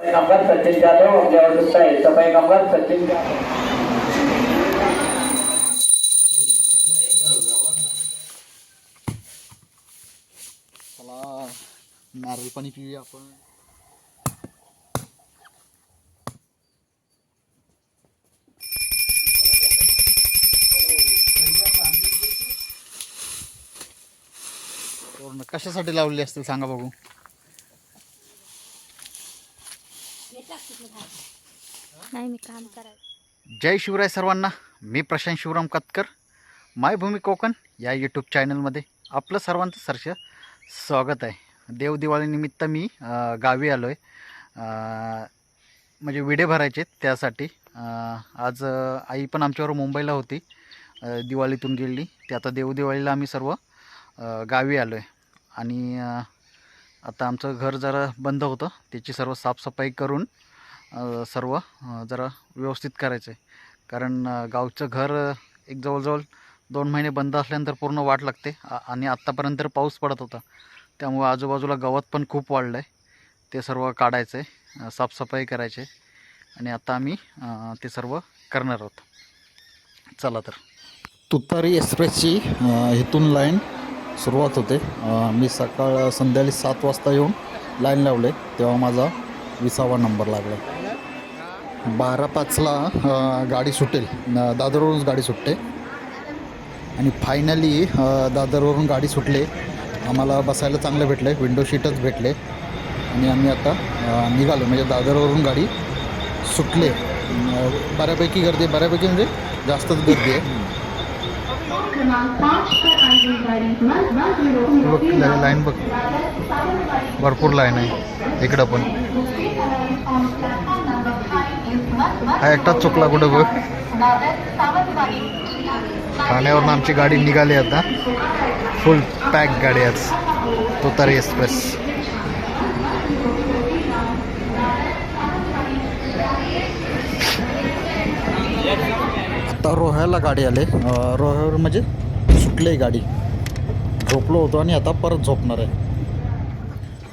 पैगंबर सचिन जाधव आपल्या आवश्यकता आहे. तर पैगंबर सचिन जाधव. नारळ पाणी पिऊया आपण. तोरणं कशासाठी लावले असतील सांगा बघू. नाही मी काम करायचं. जय शिवराय सर्वांना. मी प्रशांत शिवराम कतकर. मायभूमी कोकण या यूट्यूब चॅनलमध्ये आपलं सर्वांचं सरश स्वागत आहे. देव दिवाळीनिमित्त मी गावी आलो आहे म्हणजे विडे भरायचे त्यासाठी. आज आई पण आमच्यावर मुंबईला होती दिवाळीतून गेली ते आता देवदिवाळीला आम्ही सर्व गावी आलो आहे आणि आता आमचं घर जरा बंद होतं. त्याची सर्व साफसफाई करून सर्व जरा व्यवस्थित करायचं आहे कारण गावचं घर एक जवळजवळ दोन महिने बंद असल्यानंतर पूर्ण वाट लागते. आणि आत्तापर्यंत पाऊस पडत होता. त्यामुळे आजूबाजूला गवत पण खूप वाढलं आहे ते सर्व काढायचं आहे साफसफाई करायची आहे आणि आता आम्ही ते सर्व करणार आहोत. चला तर. तुतारी एक्सप्रेसची इथून लाईन सुरुवात होते. मी सकाळ संध्याकाळी सात वाजता येऊन लाईन लावले तेव्हा माझा विसावा नंबर लागला. बारा पाचला गाडी सुटेल. दादरवरूनच गाडी सुटते. आणि फायनली दादरवरून गाडी सुटले. आम्हाला बसायला चांगलं भेटलं विंडो शीटच भेटले. आणि आम्ही आता निघालो. म्हणजे दादरवरून गाडी सुटले. बऱ्यापैकी गर्दी बऱ्यापैकी म्हणजे जास्तच गर्दी आहे. बघ लाईन बघ. भरपूर लाईन आहे. इकडं पण. हा एकटाच चुकला कुठं बघ? ठाण्यावरून आमची गाडी निघाली आता. फुल पॅक गाडी आज. तुतारी एक्सप्रेस आता रोह्याला गाडी आले. रोह्यावर म्हणजे? सुटली गाडी. झोपलो होतो आणि आता परत झोपणार आहे.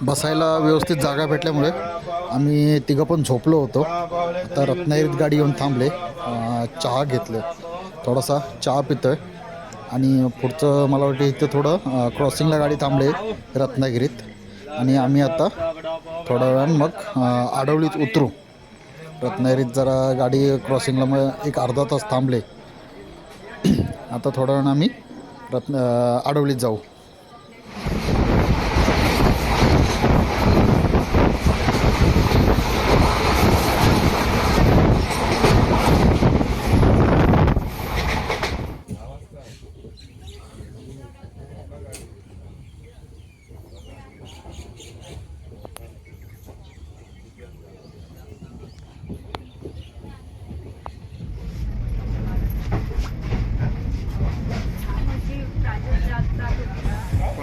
बसायला व्यवस्थित जागा भेटल्यामुळे आम्ही तिघं पण झोपलो होतो. आता रत्नागिरीत गाडी येऊन थांबले. चहा घेतले. थोडासा चहा पितोय. आणि पुढचं मला वाटतं इथं थोडं क्रॉसिंगला गाडी थांबले रत्नागिरीत. आणि आम्ही आता थोड्या वेळानं मग आडवलीत उतरू. रत्नागिरीत जरा गाडी क्रॉसिंगला मग एक अर्धा तास थांबले. आता थोड्या वेळानं आम्ही रत्न अडवलीत आडवलीत जाऊ.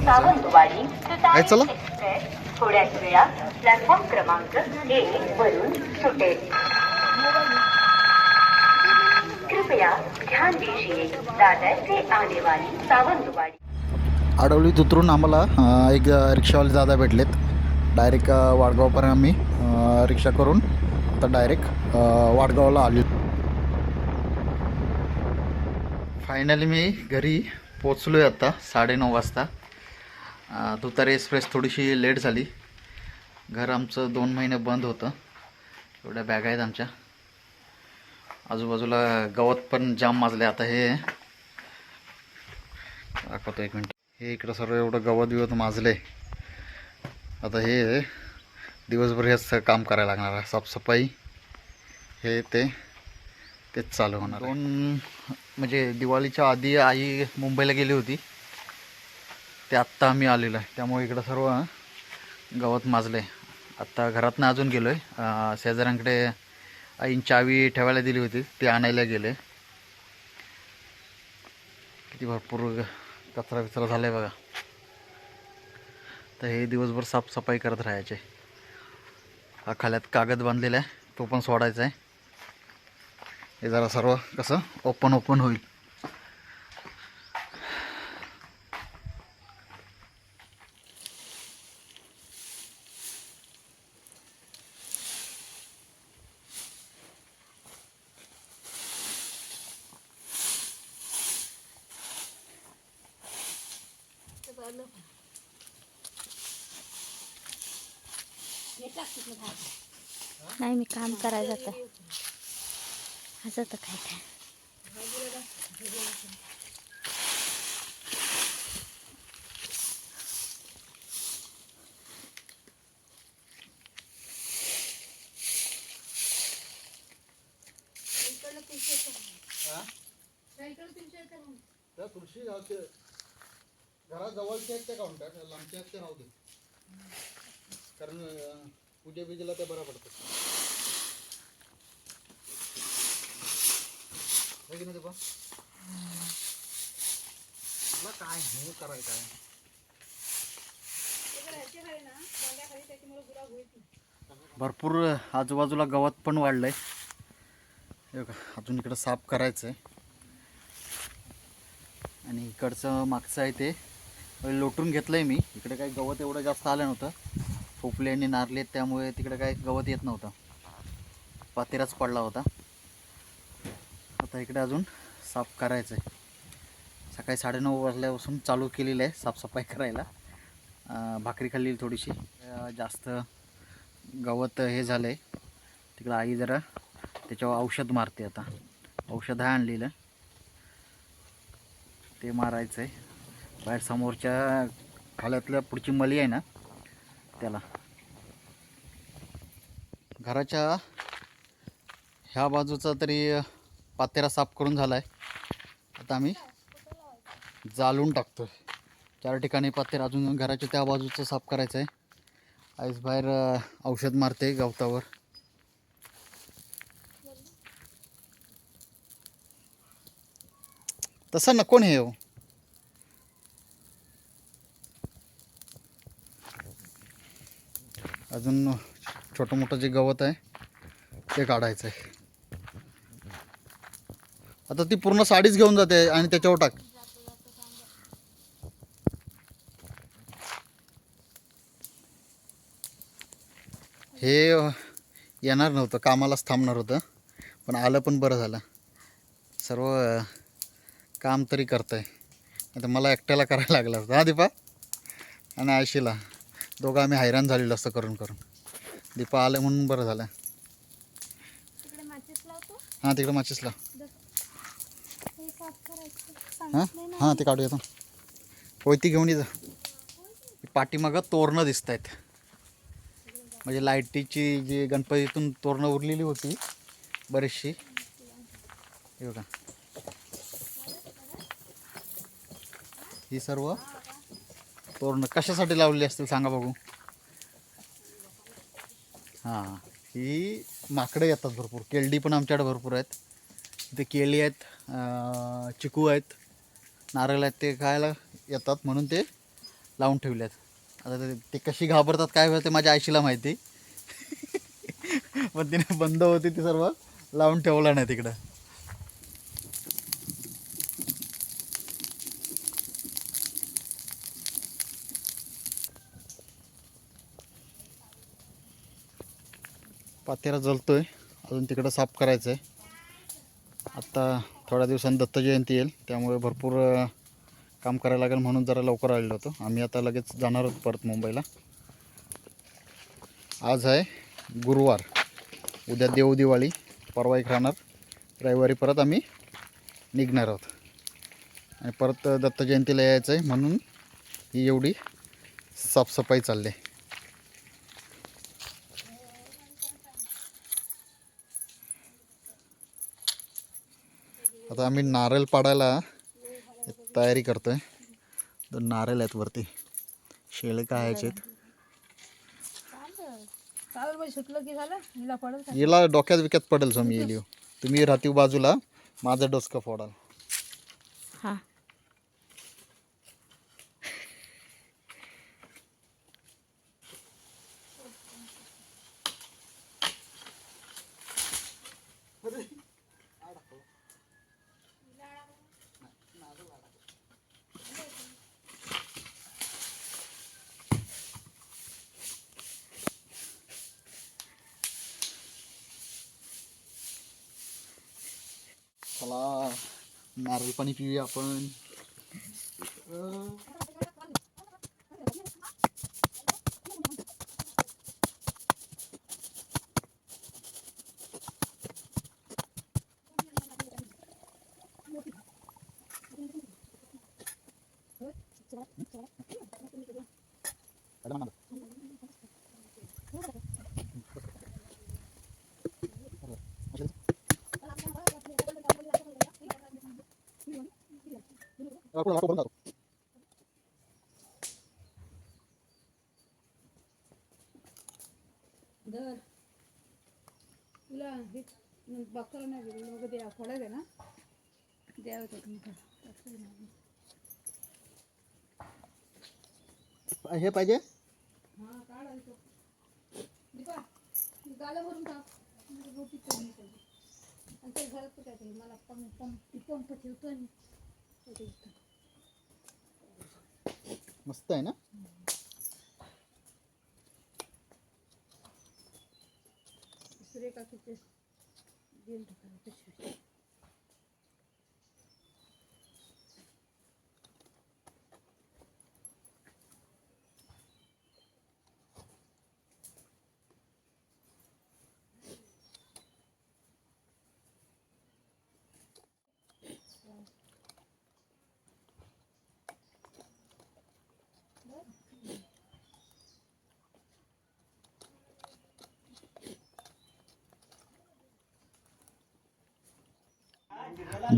सावंतवाडी चला? एक्सप्रेस थोड्याच वेळा प्लॅटफॉर्म क्रमांक एक वरून सुटेल. कृपया ध्यान दीजिए दादर से आने वाली सावंतवाडी. आडवलीत उतरून आम्हाला एक रिक्षावाले दादा भेटलेत. डायरेक्ट वाडगावपर्यंत आम्ही रिक्षा करून आता डायरेक्ट वाडगावला आलो. फायनली मी घरी पोचलो आहे आता साडेनऊ वाजता. तुतारी एक्सप्रेस थोडीशी लेट झाली. घर आमचं दोन महिने बंद होतं. एवढ्या बॅग आहेत आमच्या. आजूबाजूला गवत पण जाम माजले. आता हे दाखवतो एक मिनिट. हे इकडं सर्व एवढं गवत बिवत माजले. आता हे दिवसभर हेच काम करायला लागणार आहे. साफसफाई हे ते तेच चालू होणार दोन म्हणजे दिवाळीच्या आधी आई मुंबईला गेली होती. ते आत्ता आम्ही आलेलो आहे. त्यामुळे इकडं सर्व गवत माजलं आहे आत्ता घरातनं अजून गेलो आहे शेजाऱ्यांकडे आईन चावी ठेवायला दिली होती. ती आणायला गेले. किती भरपूर कचरा बिचरा झाला आहे बघा. तर हे दिवसभर साफसफाई करत राहायचे. हा खाल्यात कागद बांधलेला आहे. तो पण सोडायचा आहे. हे जरा सर्व कसं ओपन ओपन होईल. नाही मी काम करायला जातं. तर काय काय? त्या तुळशी गावचे घराजवळचे आहेत ते काउंटर लांबचे आहेत ते राहू दे. कारण पूजे पूजा बिजेला ते बरं पडतं. की नाही मला काय हे करायचं आहे भरपूर आजूबाजूला गवत पण वाढलंय. हे अजून इकडं साफ करायचं आहे आणि इकडचं मागचं आहे ते. लोटून घेतलं आहे मी. इकडे काही गवत एवढं जास्त आलं नव्हतं. पोपले आणि नारले त्यामुळे तिकडे काही गवत येत नव्हतं. पातेराच पडला होता. आता इकडे अजून साफ करायचं आहे सकाळी साडेनऊ वाजल्यापासून चालू केलेलं आहे साफसफाई करायला. भाकरी खाल्ली थोडीशी. जास्त गवत हे झालं आहे तिकडं आई जरा त्याच्यावर औषध मारते आता. औषध आहे आणलेलं. ते मारायचं आहे बाहेर समोरच्या खाल्यातल्या पुढची मली आहे ना त्याला. घराच्या ह्या बाजूचा तरी पातेरा साफ करून झाला आहे आता आम्ही जाळून टाकतो चार ठिकाणी पातेरा अजून घराच्या त्या बाजूचं साफ करायचं आहे आईस बाहेर औषध मारते गवतावर. तसं नको हे हो? अजून छोटं मोठं जे गवत आहे ते काढायचं आहे आता ती पूर्ण साडीच घेऊन जाते आणि त्याच्यावर टाक. हे येणार नव्हतं कामालाच थांबणार होतं पण आलं पण बरं झालं. सर्व काम तरी करतं आहे आता मला एकट्याला करायला लागलं असतं. हा दीपा? आणि आयशीला. दोघं आम्ही हैराण झालेलो असतं करून करून. दीपा आलं म्हणून बरं झालं. हां तिकडं माचीस लाव हे साफ करायचं हां? हां ते काढूया होय ती घेऊन ये जा. पाठीमागं तोरणं दिसत आहेत म्हणजे लाईटीची जी गणपतीतून तोरणं उरलेली होती बरीचशी. हे बघा. ही सर्व तोरणं कशासाठी लावलेली असतील सांगा बघू. हां ही माकडं येतात भरपूर. केळडी पण आमच्याकडे भरपूर आहेत. तिथे केळी आहेत चिकू आहेत नारळ आहेत ते खायला येतात म्हणून ते लावून ठेवले आहेत आता ते- कशी घाबरतात काय होतं ते माझ्या आईशीला माहिती. पण तिने बंद होती ते सर्व लावून ठेवलं नाही तिकडं. पातेरा जलतोय अजून तिकडं साफ करायचं आहे आत्ता थोड्या दिवसांनी दत्त जयंती येईल त्यामुळे भरपूर काम करायला लागेल म्हणून जरा लवकर आलेलो होतो. आम्ही आता लगेच जाणार आहोत परत मुंबईला. आज आहे गुरुवार. उद्या देवदिवाळी. परवा एक राहणार. रविवारी परत आम्ही निघणार आहोत. आणि परत दत्त जयंतीला यायचं आहे म्हणून ही एवढी साफसफाई चालली आहे. आता आम्ही नारळ पाडायला तयारी करतोय. दोन नारळ आहेत वरती. शेळे काय आहेत. हिला डोक्यात विक्यात पडेल स्वामी येईल. तुम्ही राहतील बाजूला माझं डोसकं फोडाल. चला नारळ पाणी पिऊया आपण. दर तुला हे बकर नाही दिलं लोक द्या फळं दे ना द्यावं ते तुमचं. हे पाहिजे हा काढायचं दीपा गाला भरून टाक रोटी पाहिजे आणि ते घरात काय मला पंप पंप ठेवतो आणि. मस्त आहे ना? सूर्यकाकीचे दिल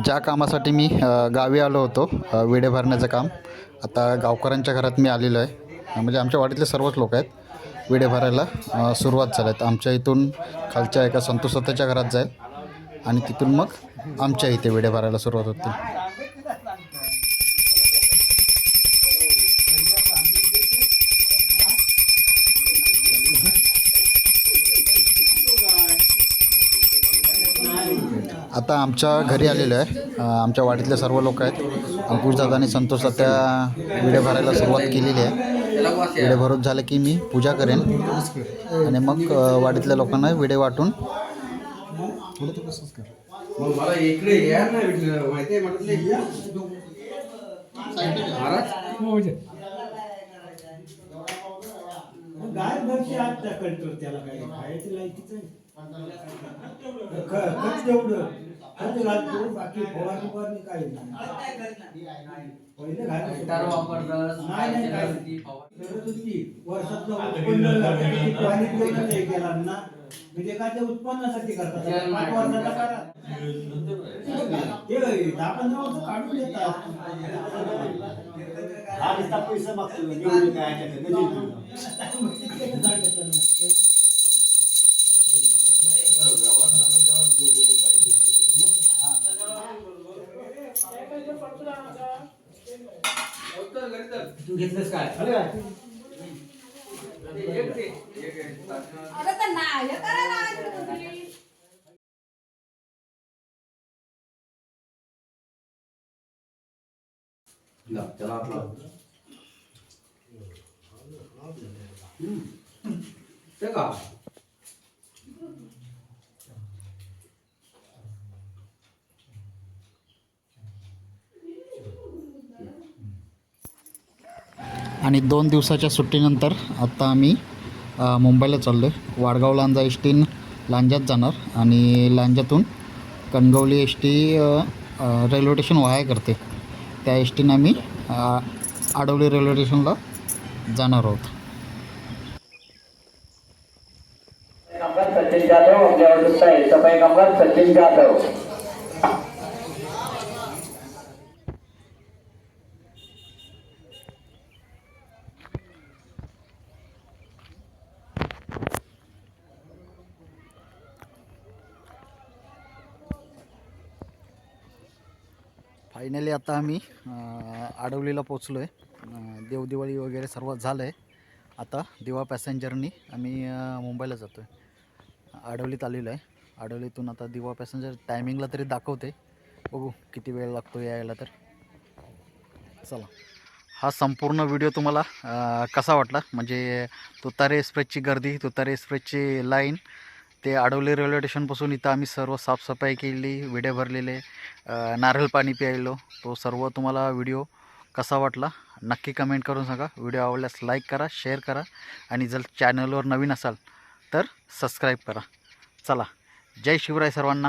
ज्या कामासाठी मी गावी आलो होतो विडे भरण्याचं काम आता गावकऱ्यांच्या घरात मी आलेलो आहे. म्हणजे आमच्या वाडीतले सर्वच लोक आहेत. विडे भरायला अ, सुरुवात झाल्यात आमच्या इथून खालच्या एका संतोषताच्या घरात जाईल आणि तिथून मग आमच्या इथे विडे भरायला सुरुवात होते. आता आमच्या घरी आलेलो आहे आमच्या वाडीतले सर्व लोक आहेत. अंकुशदादा आणि संतोष त्या विडे भरायला सुरुवात केलेली आहे. विडे भरून झालं की मी पूजा करेन. आणि मग वाडीतल्या लोकांना विडे वाटून आहे त्याला काय खायचं लायकीच खत तेवढं खत घालतो बाकी फवारणी फवारणी काही नाही पहिले घालायचं. नाही नाही. काय गरज होती वर्षातलं उत्पन्न लागतं, पाणी तेवढं नाही केला ना. म्हणजे काय ते उत्पन्नासाठी करतात. पाच वर्षाचा करा ते दहा पंधरा वर्ष काढून देतात. पैसा मागतो तू घेतलंस काय? अरे तर नाही हे करायला त्याला. ते का? आणि दोन दिवसाच्या सुट्टीनंतर आत्ता आम्ही मुंबईला चाललो आहे वाडगाव लांजा एस टीन लांजात जाणार आणि लांजातून Kankavli S T railway station via करते. त्या एस टीनं आम्ही आडवली रेल्वे स्टेशनला जाणार आहोत कामगार सचिन जाधव आपल्यावर दिसत आहे सफाई कामगार सचिन जाधव फायनली आता आम्ही आडवलीला पोचलो आहे देवदिवाळी वगैरे सर्व झालं आहे आता दिवा पॅसेंजरनी आम्ही मुंबईला जातो आहे आडवलीत आलेलो आहे. आडवलीतून आता दिवा पॅसेंजर टायमिंगला तरी दाखवते. बघू किती वेळ लागतो यायला तर. चला. हा संपूर्ण व्हिडिओ तुम्हाला कसा वाटला? म्हणजे तुतारे एक्सप्रेसची गर्दी तुतारे एक्सप्रेसची लाईन ते आडवली रेल्वे स्टेशनपासून इथं आम्ही सर्व साफसफाई केली विडे भरलेले नारळ पाणी प्यायलो. तो सर्व तुम्हाला व्हिडिओ कसा वाटला नक्की कमेंट करून सांगा. व्हिडिओ आवडल्यास लाईक करा शेअर करा आणि जर चॅनलवर नवीन असाल तर सबस्क्राईब करा. चला जय शिवराय सर्वांना.